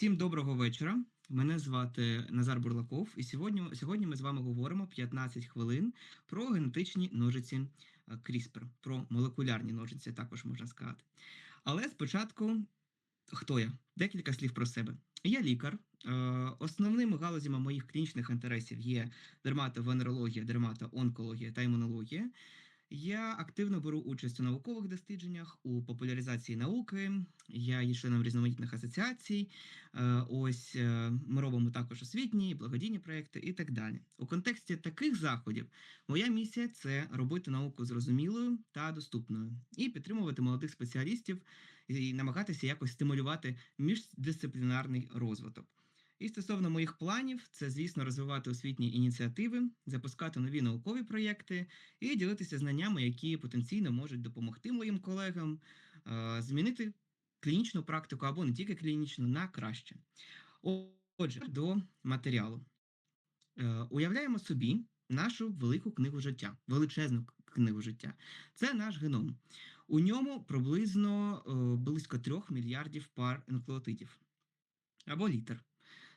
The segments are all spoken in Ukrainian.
Усім доброго вечора. Мене звати Назар Бурлаков, і сьогодні, сьогодні ми з вами говоримо 15 хвилин про генетичні ножиці е, CRISPR, про молекулярні ножиці, також можна сказати. Але спочатку, хто я? Декілька слів про себе. Я лікар. Е, Основними галузями моїх клінічних інтересів є дерматовенерологія, дерматоонкологія та імунологія. Я активно беру участь у наукових дослідженнях, у популяризації науки. Я є членом різноманітних асоціацій. Е, Ось е, ми робимо також освітні, благодійні проекти і так далі. У контексті таких заходів моя місія це робити науку зрозумілою та доступною і підтримувати молодих спеціалістів і намагатися якось стимулювати міждисциплінарний розвиток. І стосовно моїх планів, це, звісно, розвивати освітні ініціативи, запускати нові наукові проєкти і ділитися знаннями, які потенційно можуть допомогти моїм колегам змінити клінічну практику або не тільки клінічну на краще. Отже, до матеріалу. Е, Уявляємо собі нашу велику книгу життя, величезну книгу життя. Це наш геном. У ньому приблизно е, близько 3 мільярдів пар нуклеотидів або літер.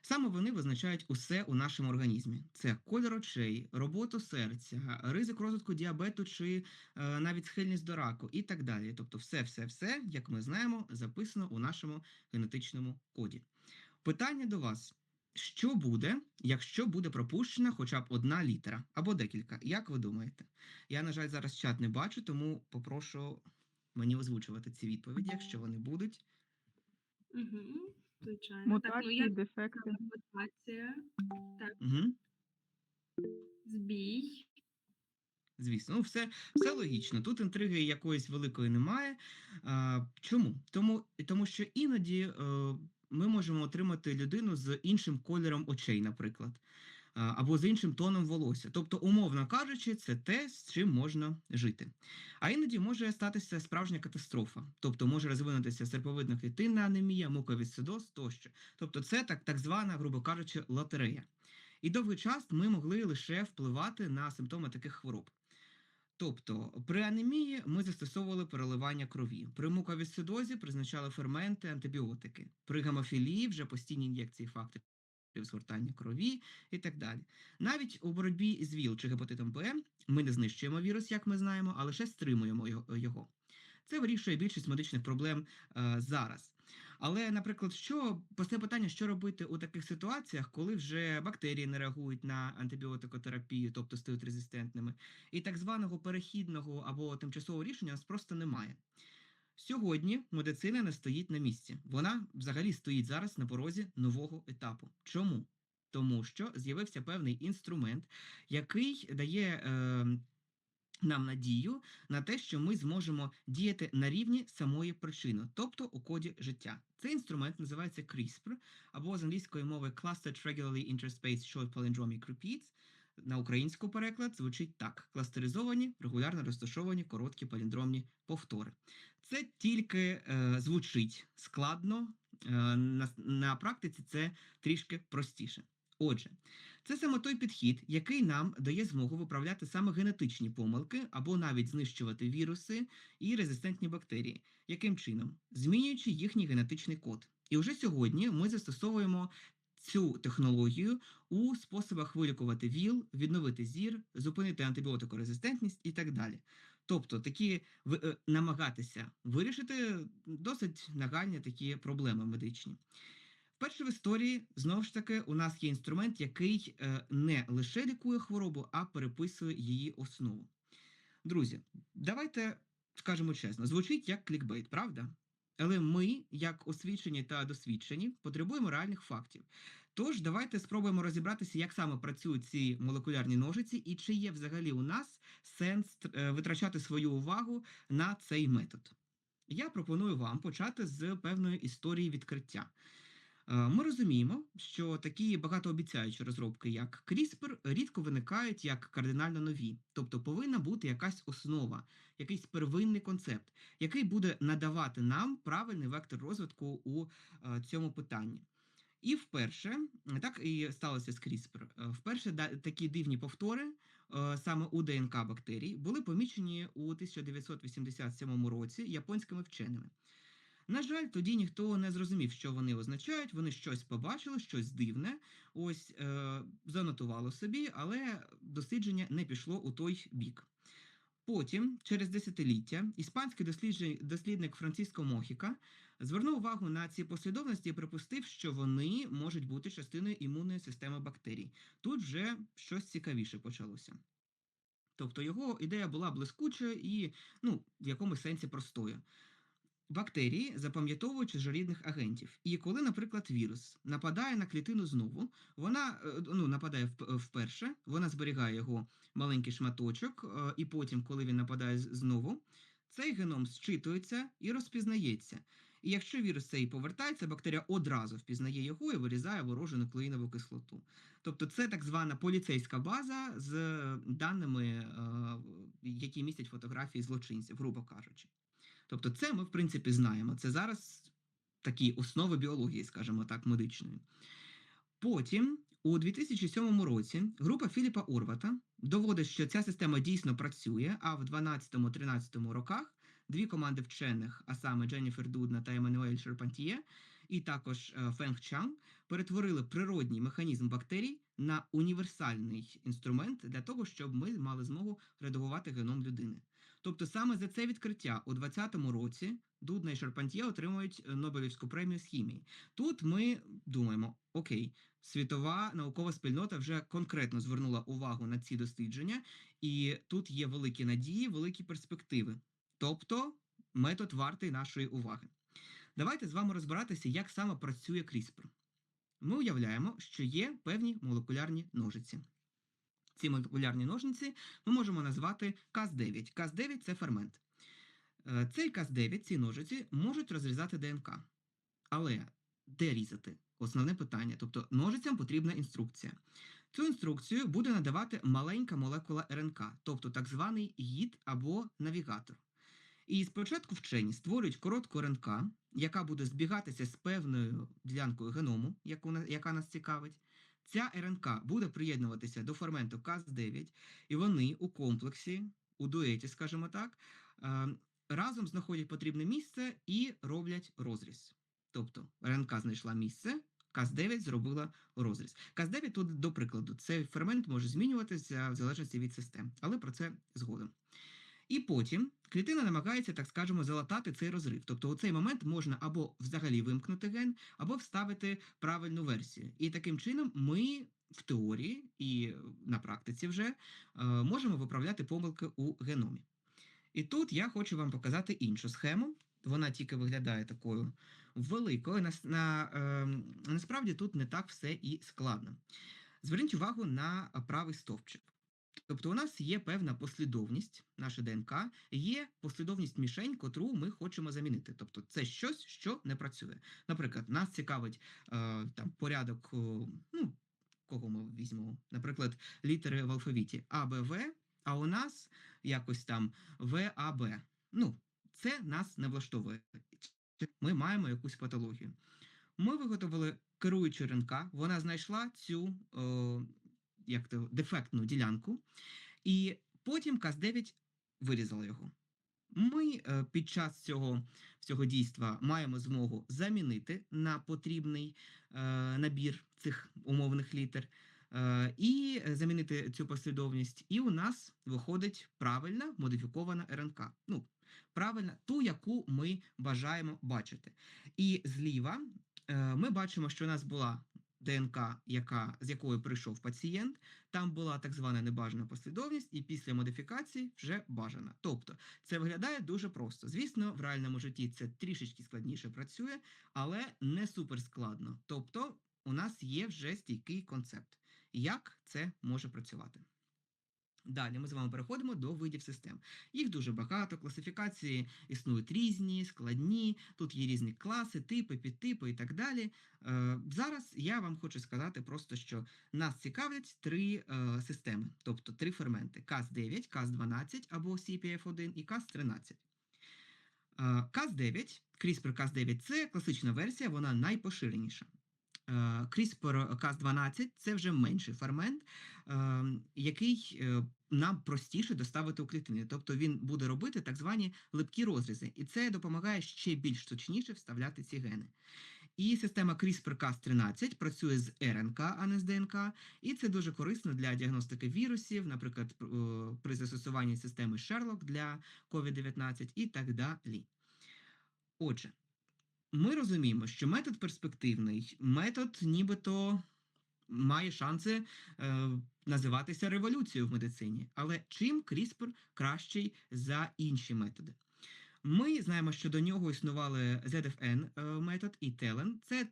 Саме вони визначають усе у нашому організмі: це кольор очей, роботу серця, ризик розвитку діабету чи е, навіть схильність до раку і так далі. Тобто, все, все, все, як ми знаємо, записано у нашому генетичному коді. Питання до вас: що буде, якщо буде пропущена хоча б одна літера або декілька? Як ви думаєте? Я, на жаль, зараз чат не бачу, тому попрошу мені озвучувати ці відповіді, якщо вони будуть. Угу, звичайно. так, ну Мутації, я дефекти. мутація, Угу. збій. Звісно, ну все, все логічно. Тут інтриги якоїсь великої немає. А, чому? Тому, тому що іноді е, ми можемо отримати людину з іншим кольором очей, наприклад, або з іншим тоном волосся. Тобто, умовно кажучи, це те, з чим можна жити. А іноді може статися справжня катастрофа, тобто може розвинутися серповидно-клітинна анемія, муковісцидоз тощо. Тобто, це так, так звана, грубо кажучи, лотерея. І довгий час ми могли лише впливати на симптоми таких хвороб. Тобто, при анемії ми застосовували переливання крові, при муковісцидозі призначали ферменти, антибіотики, при гемофілії вже постійні ін'єкції факторів згортання крові і так далі. Навіть у боротьбі з ВІЛ чи гепатитом Б ми не знищуємо вірус, як ми знаємо, а лише стримуємо його. Це вирішує більшість медичних проблем е, зараз. Але, наприклад, що постає питання, що робити у таких ситуаціях, коли вже бактерії не реагують на антибіотикотерапію, тобто стають резистентними, і так званого перехідного або тимчасового рішення у нас просто немає. Сьогодні медицина не стоїть на місці. Вона взагалі стоїть зараз на порозі нового етапу. Чому? Тому що з'явився певний інструмент, який дає е, нам надію на те, що ми зможемо діяти на рівні самої причини, тобто у коді життя. Цей інструмент називається CRISPR, або з англійської мови Clustered Regularly Interspaced Short Palindromic Repeats. На українську переклад звучить так: кластеризовані, регулярно розташовані короткі паліндромні повтори. Це тільки е, звучить складно, е, на, на практиці це трішки простіше. Отже, це саме той підхід, який нам дає змогу виправляти саме генетичні помилки або навіть знищувати віруси і резистентні бактерії. Яким чином? Змінюючи їхній генетичний код. І вже сьогодні ми застосовуємо цю технологію у способах вилікувати ВІЛ, відновити зір, зупинити антибіотикорезистентність і так далі. Тобто такі е, намагатися вирішити досить нагальні такі проблеми медичні. Вперше в історії знову ж таки у нас є інструмент, який е, не лише лікує хворобу, а переписує її основу. Друзі, давайте скажемо чесно, звучить як клікбейт, правда? Але ми, як освічені та досвідчені, потребуємо реальних фактів. Тож давайте спробуємо розібратися, як саме працюють ці молекулярні ножиці, і чи є взагалі у нас сенс е, витрачати свою увагу на цей метод. Я пропоную вам почати з певної історії відкриття. Е, Ми розуміємо, що такі багатообіцяючі розробки, як CRISPR, рідко виникають як кардинально нові, тобто повинна бути якась основа, якийсь первинний концепт, який буде надавати нам правильний вектор розвитку у е, цьому питанні. І вперше, так і сталося з CRISPR, е, вперше такі дивні повтори саме у ДНК бактерій були помічені у 1987 році японськими вченими. На жаль, тоді ніхто не зрозумів, що вони означають. Вони щось побачили, щось дивне, ось е, занотувало собі, але дослідження не пішло у той бік. Потім, через десятиліття, іспанський дослідник Франциско Мохіка звернув увагу на ці послідовності і припустив, що вони можуть бути частиною імунної системи бактерій. Тут вже щось цікавіше почалося. Тобто його ідея була блискучою і ну, в якомусь сенсі простою. Бактерії запам'ятовують чужорідних агентів. І коли, наприклад, вірус нападає на клітину знову, вона е, ну, нападає вперше, вона зберігає його маленький шматочок, е, і потім, коли він нападає знову, цей геном зчитується і розпізнається. І якщо вірус цей повертається, бактерія одразу впізнає його і вирізає ворожу нуклеїнову кислоту. Тобто це так звана поліцейська база з даними, е, які містять фотографії злочинців, грубо кажучи. Тобто, це ми, в принципі, знаємо. Це зараз такі основи біології, скажімо так, медичної. Потім, у 2007 році, група Філіпа Орвата доводить, що ця система дійсно працює, а в 12-13 роках дві команди вчених, а саме Дженніфер Дудна та Еммануель Шерпантіє, і також е, Фенг Чан, перетворили природній механізм бактерій на універсальний інструмент для того, щоб ми мали змогу редагувати геном людини. Тобто саме за це відкриття у 2020 році Дудна і Шарпантьє отримують е, Нобелівську премію з хімії. Тут ми думаємо: окей, світова наукова спільнота вже конкретно звернула увагу на ці дослідження, і тут є великі надії, великі перспективи. Тобто метод вартий нашої уваги. Давайте з вами розбиратися, як саме працює CRISPR. Ми уявляємо, що є певні молекулярні ножиці. Ці молекулярні ножниці ми можемо назвати Cas9. Cas9 це фермент. Е, Цей Cas9, ці ножиці, можуть розрізати ДНК. Але де різати? Основне питання. Тобто ножицям потрібна інструкція. Цю інструкцію буде надавати маленька молекула РНК, тобто так званий гід або навігатор. І спочатку вчені створюють коротку РНК, яка буде збігатися з певною ділянкою геному, яку, яка нас цікавить. Ця РНК буде приєднуватися до ферменту Cas9, і вони у комплексі, у дуеті, скажімо так, е, разом знаходять потрібне місце і роблять розріз. Тобто РНК знайшла місце, Cas9 зробила розріз. Cas9 тут, до прикладу, цей фермент може змінюватися в залежності від систем, але про це згодом. І потім клітина намагається, так скажемо, залатати цей розрив. Тобто у цей момент можна або взагалі вимкнути ген, або вставити правильну версію. І таким чином ми в теорії і на практиці вже е, можемо виправляти помилки у геномі. І тут я хочу вам показати іншу схему. Вона тільки виглядає такою великою. Нас, на, е, насправді тут не так все і складно. Зверніть увагу на правий стовпчик. Тобто у нас є певна послідовність, наша ДНК, є послідовність мішень, котру ми хочемо замінити. Тобто це щось, що не працює. Наприклад, нас цікавить е, там порядок, е, ну, кого ми візьмемо, наприклад, літери в алфавіті А, Б, В, а у нас якось там В, А, Б. Ну, це нас не влаштовує. Ми маємо якусь патологію. Ми виготовили керуючу РНК, вона знайшла цю е, як то, дефектну ділянку, і потім Cas9 вирізала його. Ми е, під час цього, цього дійства маємо змогу замінити на потрібний е, набір цих умовних літер. е, І замінити цю послідовність, і у нас виходить правильна модифікована РНК. Ну, правильна, ту, яку ми бажаємо бачити. І зліва е, ми бачимо, що у нас була ДНК, яка, з якою прийшов пацієнт, там була так звана небажана послідовність, і після модифікації вже бажана. Тобто це виглядає дуже просто. Звісно, в реальному житті це трішечки складніше працює, але не суперскладно. Тобто, у нас є вже стійкий концепт, як це може працювати. Далі ми з вами переходимо до видів систем. Їх дуже багато, класифікації існують різні, складні, тут є різні класи, типи, підтипи і так далі. Е, зараз я вам хочу сказати просто, що нас цікавлять три е, системи, тобто три ферменти: Cas9, Cas12 або CPF1 і Cas13. Е, Cas9, CRISPR-Cas9 це класична версія, вона найпоширеніша. Е, CRISPR-Cas12 це вже менший фермент, е, який е, нам простіше доставити у клітини. Тобто він буде робити так звані липкі розрізи, і це допомагає ще більш точніше вставляти ці гени. І система CRISPR-Cas13 працює з РНК, а не з ДНК, і це дуже корисно для діагностики вірусів, наприклад, е, при застосуванні системи Sherlock для COVID-19 і так далі. Отже, ми розуміємо, що метод перспективний, метод нібито має шанси е, називатися революцією в медицині. Але чим CRISPR кращий за інші методи? Ми знаємо, що до нього існували ZFN е, метод і TELEN. Це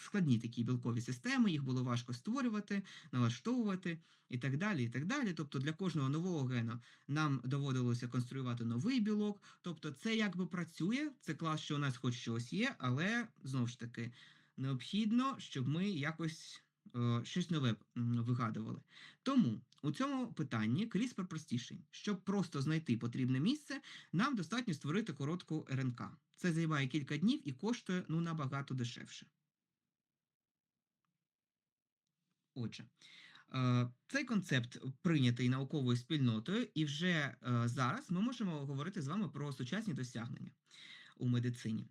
складні такі білкові системи, їх було важко створювати, налаштовувати і так далі. і так далі. Тобто для кожного нового гена нам доводилося конструювати новий білок. Тобто, це якби працює, це клас, що у нас хоч щось є, але знову ж таки необхідно, щоб ми якось е, щось нове вигадували. Тому у цьому питанні CRISPR простіший. Щоб просто знайти потрібне місце, нам достатньо створити коротку РНК. Це займає кілька днів і коштує ну набагато дешевше. Отже, е, цей концепт прийнятий науковою спільнотою, і вже е, зараз ми можемо говорити з вами про сучасні досягнення у медицині.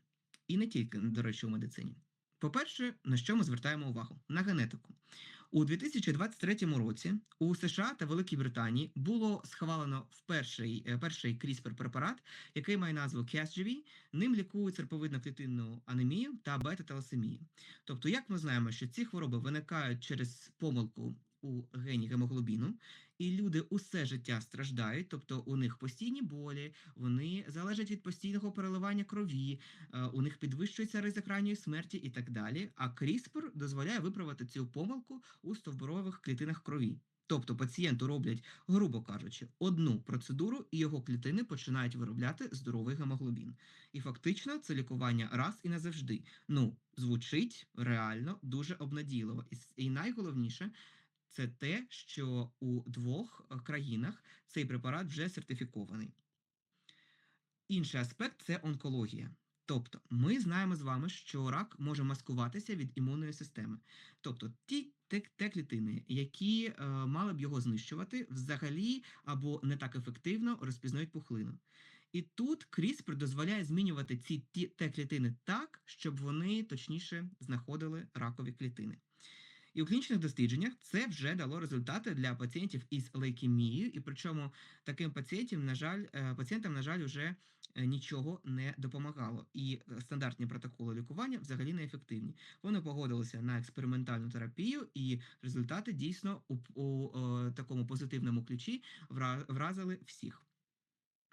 І не тільки, до речі, у медицині. По-перше, на що ми звертаємо увагу? На генетику. У 2023 році у США та Великій Британії було схвалено в перший, кріспер перший CRISPR-препарат, який має назву Casgevy. Ним лікують серповидно-клітинну анемію та бета-таласемію. Тобто, як ми знаємо, що ці хвороби виникають через помилку у гені гемоглобіну, і люди усе життя страждають, тобто у них постійні болі, вони залежать від постійного переливання крові, е, у них підвищується ризик ранньої смерті і так далі. А CRISPR дозволяє виправити цю помилку у стовбурових клітинах крові. Тобто пацієнту роблять, грубо кажучи, одну процедуру, і його клітини починають виробляти здоровий гемоглобін. І фактично це лікування раз і назавжди. Ну, звучить реально дуже обнадійливо. І найголовніше це те, що у двох е, країнах цей препарат вже сертифікований. Інший аспект це онкологія. Тобто, ми знаємо з вами, що рак може маскуватися від імунної системи. Тобто, ті те, клітини, які е, мали б його знищувати, взагалі або не так ефективно розпізнають пухлину. І тут CRISPR дозволяє змінювати ці ті, те клітини так, щоб вони точніше знаходили ракові клітини. І у клінічних дослідженнях це вже дало результати для пацієнтів із лейкемією, і причому таким пацієнтам, на жаль, е, пацієнтам, на жаль, уже е, нічого не допомагало. І е, стандартні протоколи лікування взагалі не ефективні. Вони погодилися на експериментальну терапію, і результати дійсно у, у е, такому позитивному ключі вразили всіх.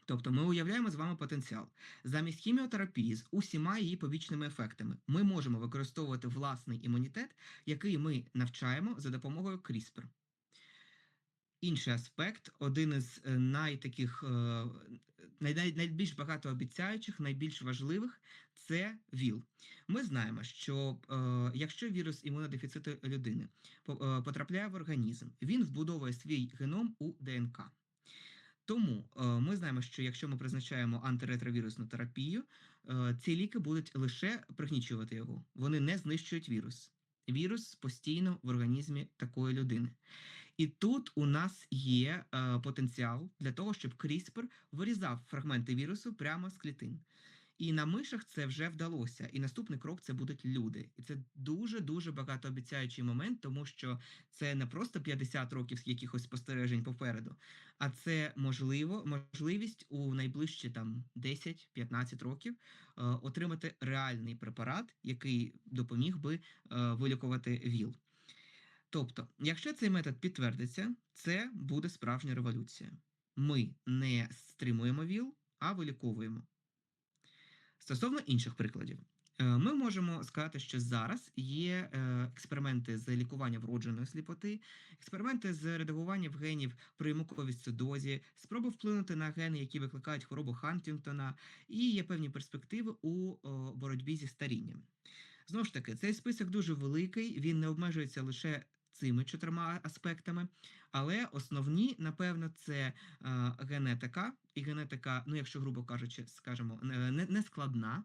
Тобто ми уявляємо з вами потенціал. Замість хіміотерапії з усіма її побічними ефектами ми можемо використовувати власний імунітет, який ми навчаємо за допомогою CRISPR. Інший аспект, один із е, найтаких е, най, най- найбільш багатообіцяючих, найбільш важливих це ВІЛ. Ми знаємо, що е, якщо вірус імунодефіциту людини потрапляє в організм, він вбудовує свій геном у ДНК. Тому е, ми знаємо, що якщо ми призначаємо антиретровірусну терапію, е, ці ліки будуть лише пригнічувати його. Вони не знищують вірус. Вірус постійно в організмі такої людини. І тут у нас є е, потенціал для того, щоб CRISPR вирізав фрагменти вірусу прямо з клітин. І на мишах це вже вдалося. І наступний крок це будуть люди. І це дуже дуже багатообіцяючий момент, тому що це не просто 50 років якихось спостережень попереду, а це можливо можливість у найближчі там 10-15 років е, отримати реальний препарат, який допоміг би е, вилікувати ВІЛ. Тобто, якщо цей метод підтвердиться, це буде справжня революція. Ми не стримуємо ВІЛ, а виліковуємо. Стосовно інших прикладів, е, ми можемо сказати, що зараз є е, експерименти з лікування вродженої сліпоти, експерименти з редагування генів при муковісцидозі, спроби вплинути на гени, які викликають хворобу Хантінгтона, і є певні перспективи у боротьбі зі старінням. Знову ж таки, цей список дуже великий, він не обмежується лише цими чотирма аспектами, але основні, напевно, це е, генетика, і генетика, ну якщо грубо кажучи, скажімо, не, не складна.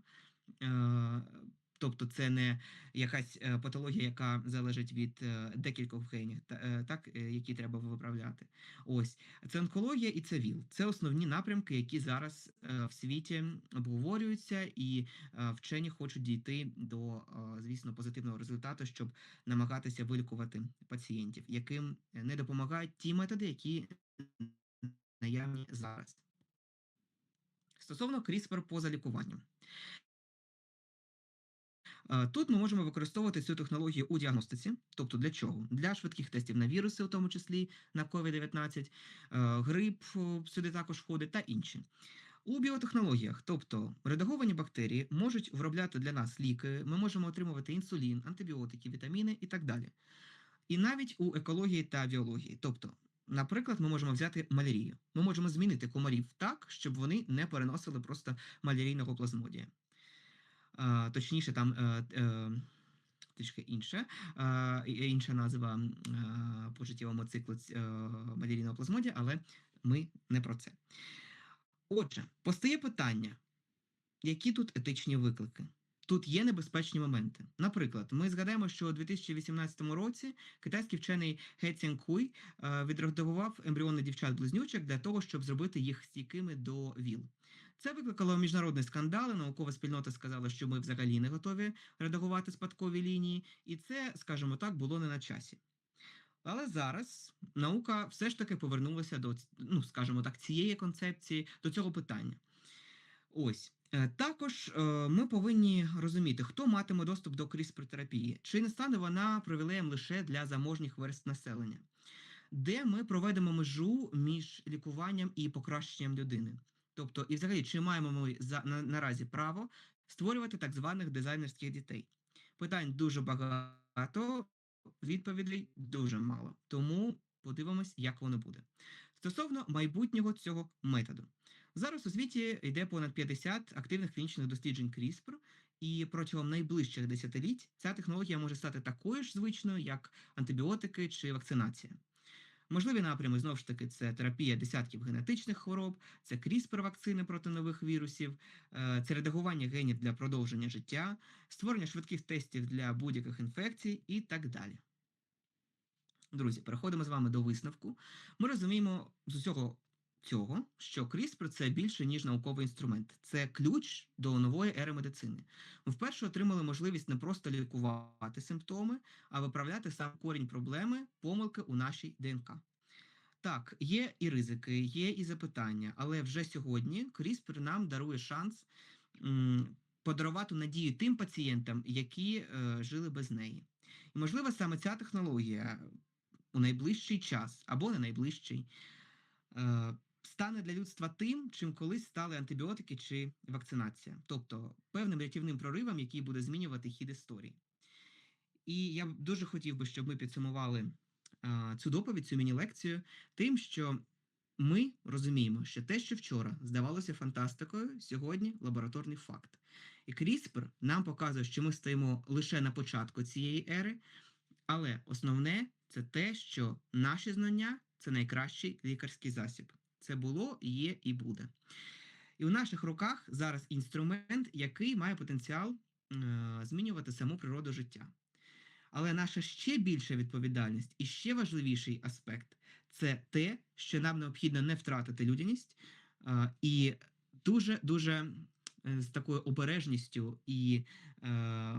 Тобто це не якась е, патологія, яка залежить від е, декількох генів, е, так, які треба виправляти. Ось це онкологія і це ВІЛ. Це основні напрямки, які зараз в світі обговорюються, і вчені хочуть дійти до, звісно, позитивного результату, щоб намагатися вилікувати пацієнтів, яким не допомагають ті методи, які наявні зараз. Стосовно CRISPR поза лікуванням. Е, Тут ми можемо використовувати цю технологію у діагностиці. Тобто для чого? Для швидких тестів на віруси, у тому числі на COVID-19, е, грип сюди також входить та інші. У біотехнологіях, тобто редаговані бактерії, можуть виробляти для нас ліки, ми можемо отримувати інсулін, антибіотики, вітаміни і так далі. І навіть у екології та біології. Тобто, наприклад, ми можемо взяти малярію. Ми можемо змінити комарів так, щоб вони не переносили просто малярійного плазмодія. А, точніше, там е, е, трішки інше, е, інша назва е, по життєвому циклу е, малярійного плазмодія, але ми не про це. Отже, постає питання, які тут етичні виклики? Тут є небезпечні моменти. Наприклад, ми згадаємо, що у 2018 році китайський вчений Ге Цянкуй е, відредагував ембріони дівчат-близнючок для того, щоб зробити їх стійкими до ВІЛ. Це викликало міжнародний скандал. Наукова спільнота сказала, що ми взагалі не готові редагувати спадкові лінії, і це, скажімо так, було не на часі. Але зараз наука все ж таки повернулася до, ну, скажімо так, цієї концепції, до цього питання. Ось. Е, Також е, ми повинні розуміти, хто матиме доступ до CRISPR-терапії, чи не стане вона привілеєм лише для заможніх верст населення, де ми проведемо межу між лікуванням і покращенням людини. Тобто, і взагалі, чи маємо ми за, на, наразі право створювати так званих дизайнерських дітей? Питань дуже багато, відповідей дуже мало. Тому подивимось, як воно буде. Стосовно майбутнього цього методу. Зараз у світі йде понад 50 активних клінічних досліджень CRISPR, і протягом найближчих десятиліть ця технологія може стати такою ж звичною, як антибіотики чи вакцинація. Можливі напрями знову ж таки це терапія десятків генетичних хвороб, це кріспер вакцини проти нових вірусів, е, це редагування генів для продовження життя, створення швидких тестів для будь-яких інфекцій і так далі. Друзі, переходимо з вами до висновку. Ми розуміємо з усього цього, що CRISPR – це більше ніж науковий інструмент. Це ключ до нової ери медицини. Ми вперше отримали можливість не просто лікувати симптоми, а виправляти сам корінь проблеми, помилки у нашій ДНК. Так, є і ризики, є і запитання, але вже сьогодні CRISPR нам дарує шанс подарувати надію тим пацієнтам, які е, жили без неї. І можливо, саме ця технологія у найближчий час або не найближчий е, стане для людства тим, чим колись стали антибіотики чи вакцинація, тобто певним рятівним проривом, який буде змінювати хід історії. І я дуже хотів би, щоб ми підсумували е, цю доповідь, цю міні-лекцію, тим, що ми розуміємо, що те, що вчора здавалося фантастикою, сьогодні лабораторний факт. І CRISPR нам показує, що ми стоїмо лише на початку цієї ери, але основне це те, що наші знання це найкращий лікарський засіб. Це було, є і буде. І у наших руках зараз інструмент, який має потенціал е, змінювати саму природу життя. Але наша ще більша відповідальність і ще важливіший аспект це те, що нам необхідно не втратити людяність е, і дуже дуже е, з такою обережністю і, е,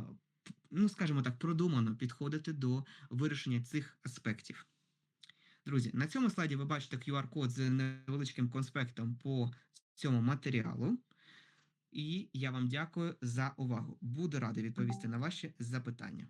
ну скажімо так, продумано підходити до вирішення цих аспектів. Друзі, на цьому слайді ви бачите QR-код з невеличким конспектом по цьому матеріалу. І я вам дякую за увагу. Буду радий відповісти на ваші запитання.